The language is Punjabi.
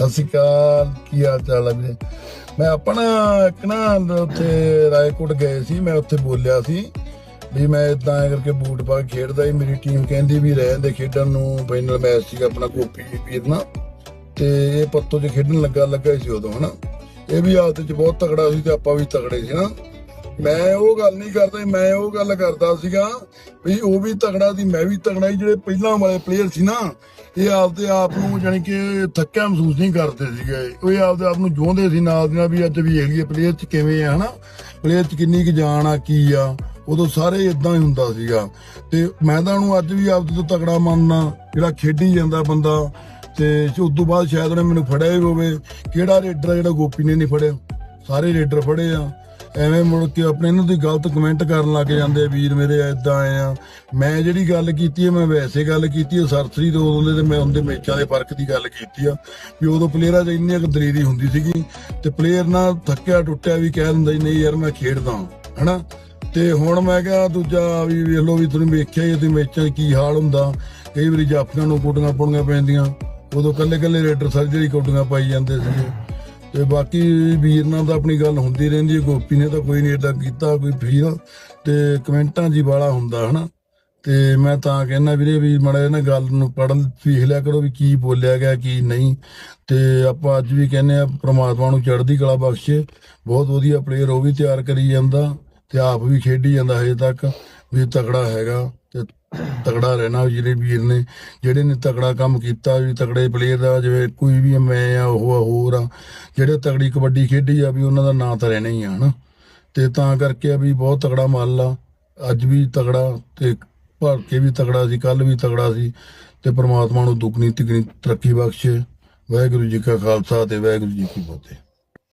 ਸਤਿ ਸ਼੍ਰੀ ਅਕਾਲ, ਕੀ ਹਾਲ ਚਾਲ ਹੈ ਵੀਰੇ? ਮੈਂ ਆਪਣਾ ਇੱਕ ਨਾ ਉੱਥੇ ਰਾਏਕੋਟ ਗਏ ਸੀ, ਮੈਂ ਉੱਥੇ ਬੋਲਿਆ ਸੀ ਵੀ ਮੈਂ ਇਦਾਂ ਕਰਕੇ ਬੂਟ ਪਾ ਕੇ ਖੇਡਦਾ ਸੀ, ਮੇਰੀ ਟੀਮ ਕਹਿੰਦੀ ਵੀ ਰਹਿਣ ਦੇ ਖੇਡਣ ਨੂੰ ਫਾਈਨਲ ਮੈਚ ਸੀਗਾ ਆਪਣਾ ਗੋਪੀ ਵੀਰ ਨਾਲ। ਤੇ ਇਹ ਪੱਤੋ 'ਚ ਖੇਡਣ ਲੱਗਾ ਲੱਗਾ ਸੀ ਉਦੋਂ, ਹਨਾ। ਇਹ ਵੀ ਆਦਤ 'ਚ ਬਹੁਤ ਤਕੜਾ ਸੀ ਤੇ ਆਪਾਂ ਵੀ ਤਕੜੇ ਸੀ ਨਾ। ਮੈਂ ਉਹ ਗੱਲ ਨਹੀਂ ਕਰਦਾ ਮੈਂ ਉਹ ਗੱਲ ਕਰਦਾ ਸੀਗਾ ਵੀ ਉਹ ਵੀ ਤਗੜਾ ਸੀ, ਮੈਂ ਵੀ ਤਗੜਾ ਸੀ, ਜਿਹੜੇ ਪਹਿਲਾਂ ਵਾਲੇ ਪਲੇਅਰ ਸੀ ਨਾ, ਇਹ ਆਪਦੇ ਆਪ ਨੂੰ ਜਾਨੀ ਕਿ ਥੱਕਿਆ ਮਹਿਸੂਸ ਨਹੀਂ ਕਰਦੇ ਸੀਗੇ। ਉਹ ਆਪਦੇ ਆਪ ਨੂੰ ਜੋਂਦੇ ਸੀ ਨਾਲ ਦੀ ਨਾਲ ਵੀ ਅੱਜ ਵੀ ਹੈਗੀ ਪਲੇਅਰ ਚ ਕਿਵੇਂ ਆ, ਹਨਾ? ਪਲੇਅਰ ਚ ਕਿੰਨੀ ਕੁ ਜਾਨ ਆ, ਕੀ ਆ, ਉਦੋਂ ਸਾਰੇ ਇਦਾਂ ਹੀ ਹੁੰਦਾ ਸੀਗਾ। ਤੇ ਮੈਂ ਤਾਂ ਉਹਨੂੰ ਅੱਜ ਵੀ ਆਪਦੇ ਤੋਂ ਤਗੜਾ ਮੰਨਣਾ ਜਿਹੜਾ ਖੇਡੀ ਜਾਂਦਾ ਬੰਦਾ, ਤੇ ਉਸ ਤੋਂ ਬਾਅਦ ਸ਼ਾਇਦ ਉਹਨੇ ਮੈਨੂੰ ਫੜਿਆ ਹੀ ਹੋਵੇ। ਕਿਹੜਾ ਰੇਡਰ ਆ ਜਿਹੜਾ ਗੋਪੀ ਨੇ ਨਹੀਂ ਫੜਿਆ? ਸਾਰੇ ਰੇਡਰ ਫੜੇ ਆ। ਐਵੇਂ ਮੁੜ ਕੇ ਆਪਣੇ ਇਹਨਾਂ ਦੀ ਗਲਤ ਕਮੈਂਟ ਕਰਨ ਲੱਗ ਜਾਂਦੇ ਵੀਰ ਮੇਰੇ ਐਦਾਂ ਆ। ਮੈਂ ਜਿਹੜੀ ਗੱਲ ਕੀਤੀ ਹੈ ਮੈਂ ਵੈਸੇ ਗੱਲ ਕੀਤੀ ਹੈ ਸਰਸਰੀ ਤੋਂ ਉਦੋਂ ਦੇ ਤੇ ਮੈਂ ਉਹਦੇ ਮੈਚਾਂ ਦੇ ਫ਼ਰਕ ਦੀ ਗੱਲ ਕੀਤੀ ਆ ਵੀ ਉਦੋਂ ਪਲੇਅਰਾਂ 'ਚ ਇੰਨੀ ਕੁ ਦਲੇਰੀ ਹੁੰਦੀ ਸੀਗੀ ਤੇ ਪਲੇਅਰ ਨਾ ਥੱਕਿਆ ਟੁੱਟਿਆ ਵੀ ਕਹਿ ਦਿੰਦਾ ਸੀ, ਨਹੀਂ ਯਾਰ ਮੈਂ ਖੇਡਦਾ ਹਨਾ? ਤੇ ਹੁਣ ਮੈਂ ਕਿਹਾ ਦੂਜਾ ਵੀ ਵੇਖ ਲਓ ਵੀ ਤੁਹਾਨੂੰ ਵੇਖਿਆ ਹੀ ਤੁਸੀਂ ਮੈਚਾਂ 'ਚ ਕੀ ਹਾਲ ਹੁੰਦਾ। ਕਈ ਵਾਰੀ ਜਾਫੀਆਂ ਨੂੰ ਕੁੱਟੀਆਂ ਪਾਉਣੀਆਂ ਪੈਂਦੀਆਂ। ਉਦੋਂ ਕੱਲੇ ਕੱਲੇ ਰੇਡਰ ਸਰਜਰੀ ਕੁੱਟੀਆਂ ਪਾਈ ਜਾਂਦੇ ਸੀਗੇ। ਤੇ ਬਾਕੀ ਵੀਰ ਨਾਲ ਤਾਂ ਆਪਣੀ ਗੱਲ ਹੁੰਦੀ ਰਹਿੰਦੀ ਹੈ, ਗੋਪੀ ਨੇ ਤਾਂ ਕੋਈ ਨਹੀਂ ਏਦਾਂ ਕੀਤਾ, ਕੋਈ ਫੀਲ, ਤੇ ਕਮੈਂਟਾਂ 'ਚ ਹੀ ਹੁੰਦਾ, ਹਨਾ? ਤੇ ਮੈਂ ਤਾਂ ਕਹਿੰਦਾ ਵੀਰੇ ਵੀ ਮੜਾ ਇਹਨਾਂ ਗੱਲ ਨੂੰ ਪੜ੍ਹ, ਵੇਖ ਲਿਆ ਕਰੋ ਵੀ ਕੀ ਬੋਲਿਆ ਗਿਆ, ਕੀ ਨਹੀਂ। ਤੇ ਆਪਾਂ ਅੱਜ ਵੀ ਕਹਿੰਦੇ ਆ ਪ੍ਰਮਾਤਮਾ ਨੂੰ ਚੜ੍ਹਦੀ ਕਲਾ ਬਖਸ਼ੇ, ਬਹੁਤ ਵਧੀਆ ਪਲੇਅਰ ਉਹ ਵੀ ਤਿਆਰ ਕਰੀ ਜਾਂਦਾ, ਤੇ ਆਪ ਵੀ ਖੇਡੀ ਜਾਂਦਾ ਹਜੇ ਤੱਕ, ਵੀ ਤਕੜਾ ਹੈਗਾ, ਤੇ ਤਗੜਾ ਰਹਿਣਾ ਜਿਹੜੇ ਵੀਰ ਨੇ, ਜਿਹੜੇ ਨੇ ਤਕੜਾ ਕੰਮ ਕੀਤਾ ਵੀ ਤਕੜੇ ਪਲੇਅਰ ਦਾ ਜਿਵੇਂ ਕੋਈ ਵੀ ਮੈਂ ਆ, ਉਹ ਆ, ਹੋਰ ਆ, ਜਿਹੜੇ ਤਕੜੀ ਕਬੱਡੀ ਖੇਡੀ ਆ ਵੀ ਉਹਨਾਂ ਦਾ ਨਾਂ ਤਾਂ ਰਹਿਣਾ ਹੀ ਆ, ਹਨਾ। ਤੇ ਤਾਂ ਕਰਕੇ ਆ ਵੀ ਬਹੁਤ ਤਕੜਾ ਮੱਲ ਆ। ਅੱਜ ਵੀ ਤਗੜਾ ਤੇ ਭਰ ਕੇ ਵੀ ਤਗੜਾ ਸੀ ਕੱਲ ਵੀ ਤਗੜਾ ਸੀ। ਤੇ ਪ੍ਰਮਾਤਮਾ ਨੂੰ ਦੁੱਗਣੀ ਤਿਗਣੀ ਤਰੱਕੀ ਬਖਸ਼ੇ। ਵਾਹਿਗੁਰੂ ਜੀ ਕਾ ਖਾਲਸਾ ਤੇ ਵਾਹਿਗੁਰੂ ਜੀ ਕੀ ਫਤਿਹ।